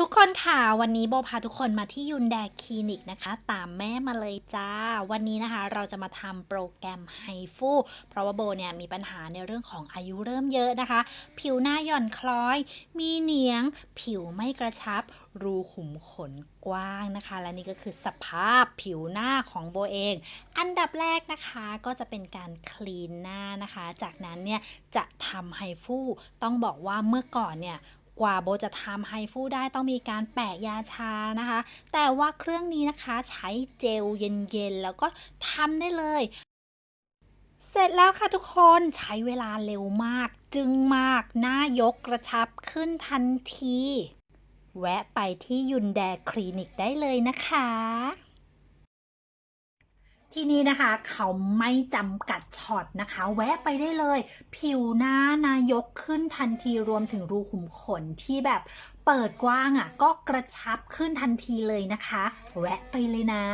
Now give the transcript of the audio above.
ทุกคนค่ะ วันนี้โบพาทุกคนมาที่ยุนแดคลินิกนะคะ ตามแม่มาเลยจ้า วันนี้นะคะเราจะมาทำโปรแกรมไฮฟู เพราะว่าโบเนี่ยมีปัญหาในเรื่องของอายุเริ่มเยอะนะคะ ผิวหน้าหย่อนคล้อย มีเหนียง ผิวไม่กระชับ รูขุมขนกว้างนะคะ และนี่ก็คือสภาพผิวหน้าของโบเอง อันดับแรกนะคะก็จะเป็นการคลีนหน้านะคะ จากนั้นเนี่ยจะทำไฮฟู ต้องบอกว่าเมื่อก่อนเนี่ย กว่าโบจะทำไฮฟูได้ต้องมีการแปะยาชานะคะ แต่ว่าเครื่องนี้นะคะใช้เจลเย็นๆ แล้วก็ทำได้เลย เสร็จแล้วค่ะทุกคนใช้เวลาเร็วมาก จึงมากหน้ายกกระชับขึ้นทันที แวะไปที่ยุนแดคลินิกได้เลยนะคะ ที่นี่นะคะเขาไม่จำกัดช็อตนะคะ แวะไปได้เลย ผิวหน้านายกขึ้นทันทีรวมถึงรูขุมขนที่แบบเปิดกว้างอะ่ะก็กระชับขึ้นทันทีเลยนะคะ แวะไปเลยนะ